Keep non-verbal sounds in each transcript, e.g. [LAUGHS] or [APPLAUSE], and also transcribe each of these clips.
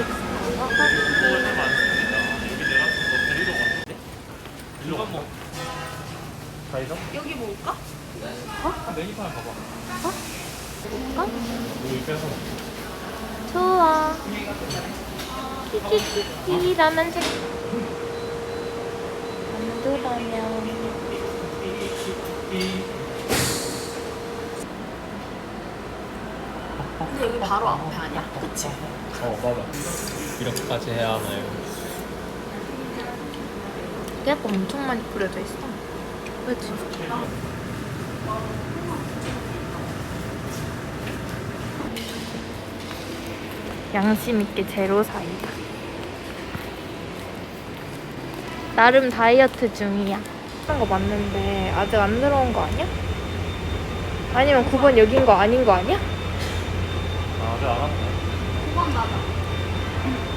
케이크 먹어볼게. 여기 내가 너 데리러 갔는데? 일로 가. 뭐? 가이다? 여기 먹을까? 한 메뉴판 봐봐. 어? 여기 빼서. 좋아. 키키키키 라면 색. 만두라면. 근데 여기 바로 앞에 아니야? 그치? 어 맞아. 이렇게까지 해야 하나요? 깨가 엄청 많이 뿌려져 있어. 그렇지. 양심 있게 제로 사이다. 나름 다이어트 중이야. 하는 거 맞는데 아직 안 들어온 거 아니야? 아니면 9번 여긴 거 아닌 거 아니야? 아, 안 왔네. 그건 나다.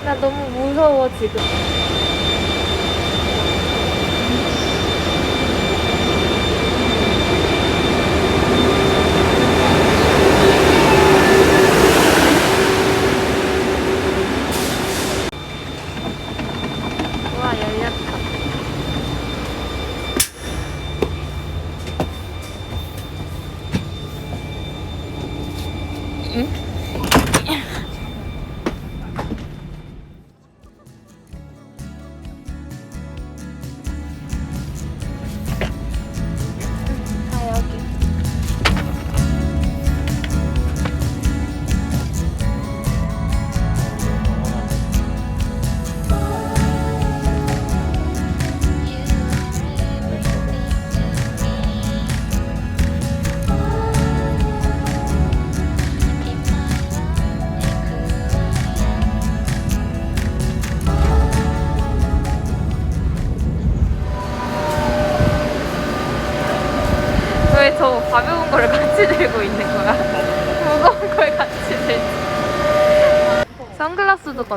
나 너무 무서워 지금.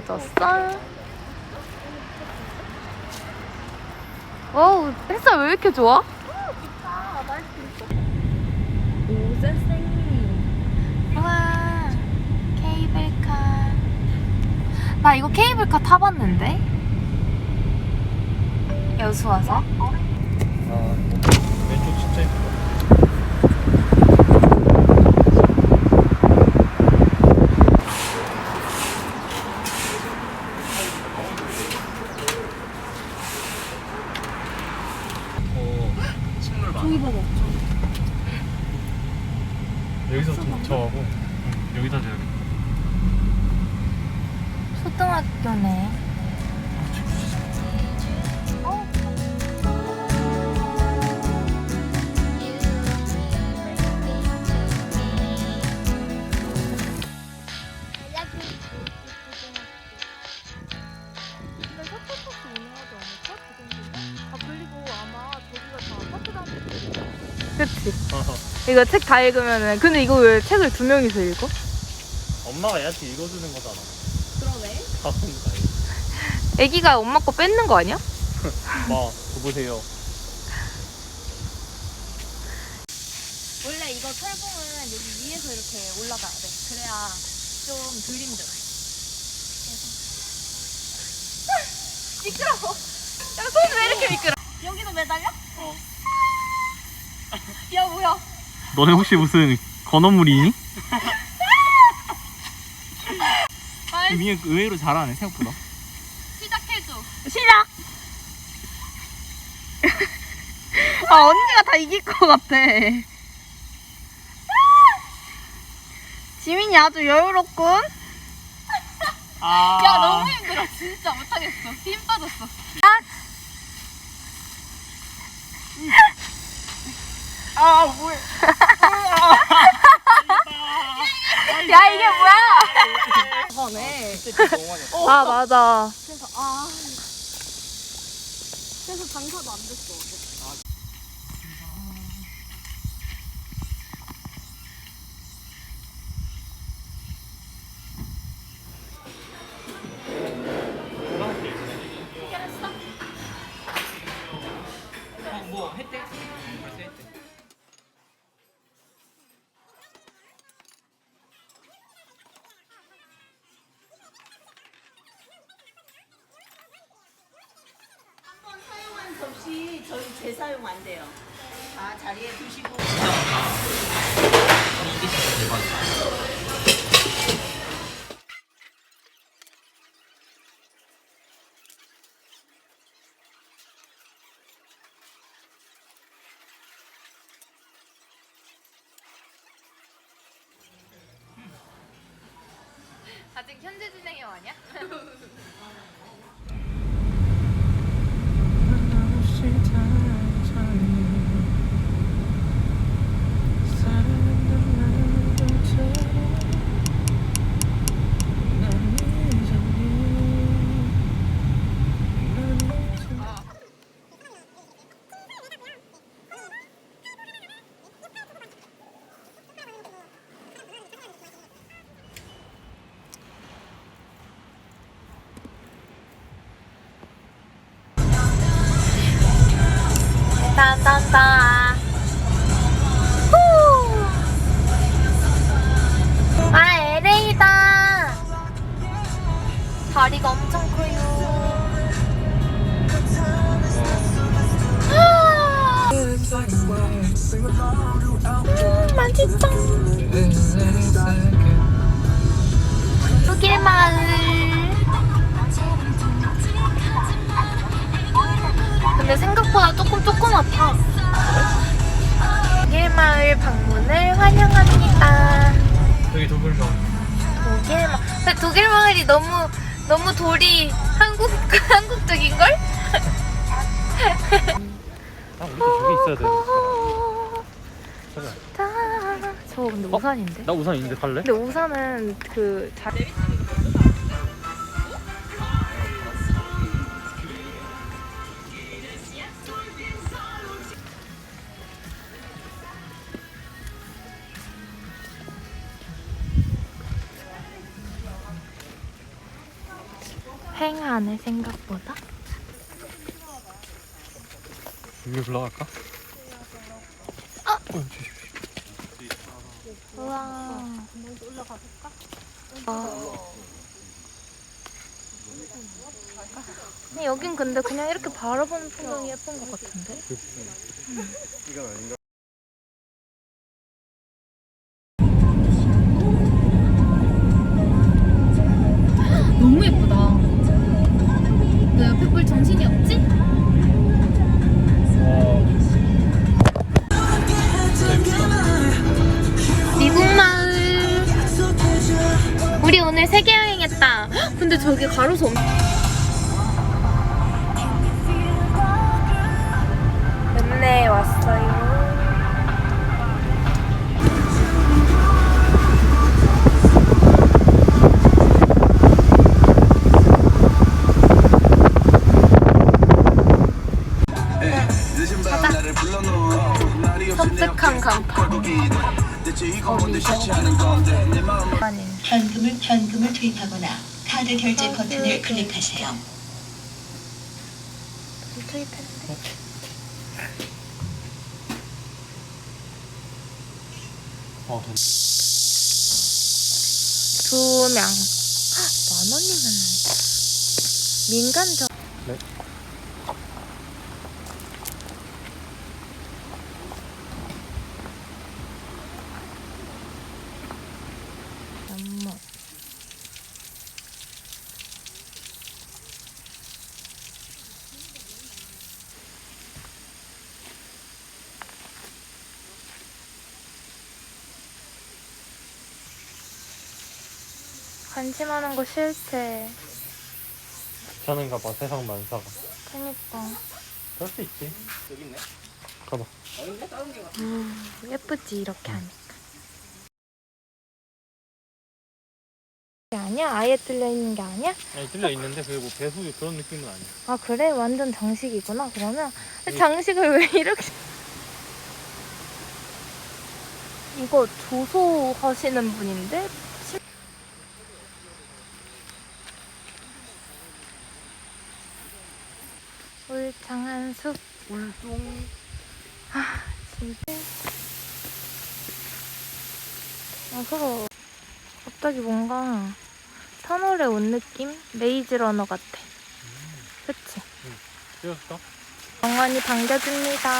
가져왔어. 어우, 햇살 왜 이렇게 좋아? 나 이거 케이블카 타봤는데? 여수 와서? 아, 왼쪽 진짜 예쁘다. 어, 식물 많아. 저기 봐봐. 여기서 좀 저하고 응, 여기다 줘야 초등학교네. 이거 책 다 읽으면은 근데 이거 왜 책을 두 명이서 읽어? 엄마가 얘한테 읽어주는 거잖아. 그러네. 가끔가. 애기가 엄마 거 뺏는 거 아니야? [LAUGHS] 마, 줘보세요. 원래 이거 철봉은 여기 위에서 이렇게 올라가야 돼. 그래야 좀덜 힘들어. [LAUGHS] 미끄러워. 야, 손이 왜 이렇게 미끄러? 여기도 매달려? 어. 야 뭐야? 너네 혹시 무슨 건어물이니? 위에 의외로 잘하네 생각보다. 시작해줘. 시작! [LAUGHS] 아, 언니가 다 이길 것 같아. [LAUGHS] 지민이 아주 여유롭군. 아. 야 너무 힘들어. 진짜 못하겠어. 힘 빠졌어. 아 뭐야? 야, 이게 뭐야? 저번에 아 맞아. 그래서 아 그래서 장사도 안 됐어 접시 저희 재사용 안 돼요. 다 자리에 두시고. 이게 진짜 대박이다. 아직 현재 진행형 아니야? [LAUGHS] 생각보다 조금 조그맣다. 독일 마을 방문을 환영합니다. 여기 도굴명. 독일 마 근데 독일 마을이 너무 너무 돌이 한국 [LAUGHS] 한국적인 걸? 아 우리도 저기 있어야 돼. 자, 저 근데 우산인데? 나 우산 있는데 갈래? 근데 우산은 그 자... 횡하네 생각보다. 위에 올라갈까? 아! 우와. 올라가 볼까? 근데 여긴 근데 그냥 이렇게 바라보는 풍경이 예쁜 것 같은데? 너무 저기 가로수 엄. 읍내에 왔어요. 섬뜩한 간판. 아니. 현금을 현금을 투입하거나 카드 결제 버튼을 클릭하세요. 투입했는데. 어, 돈. 두 명. 만 원이면 민간적. 네. 관심하는 거 싫대. 귀찮은가 봐 세상 만사가. 그니까. 그럴 수 있지. 여기 있네. 가봐. 음, 예쁘지 이렇게 하니까. 아니야? 아예 뚫려 있는 게 아니야? 아니 뚫려 있는데 그게 뭐 배수 그런 느낌은 아니야. 아 그래? 완전 장식이구나 그러면 장식을 왜 이렇게 이거 조소 하시는 분인데? 창한 숲 울동 아 진짜 아 서로 갑자기 뭔가 터널에 온 느낌? 레이즈 러너 같아 그치? 뛰었어? 영원히 반겨줍니다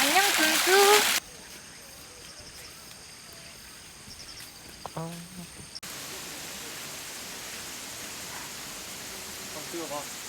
안녕 준수 아. 아, 뛰어봐.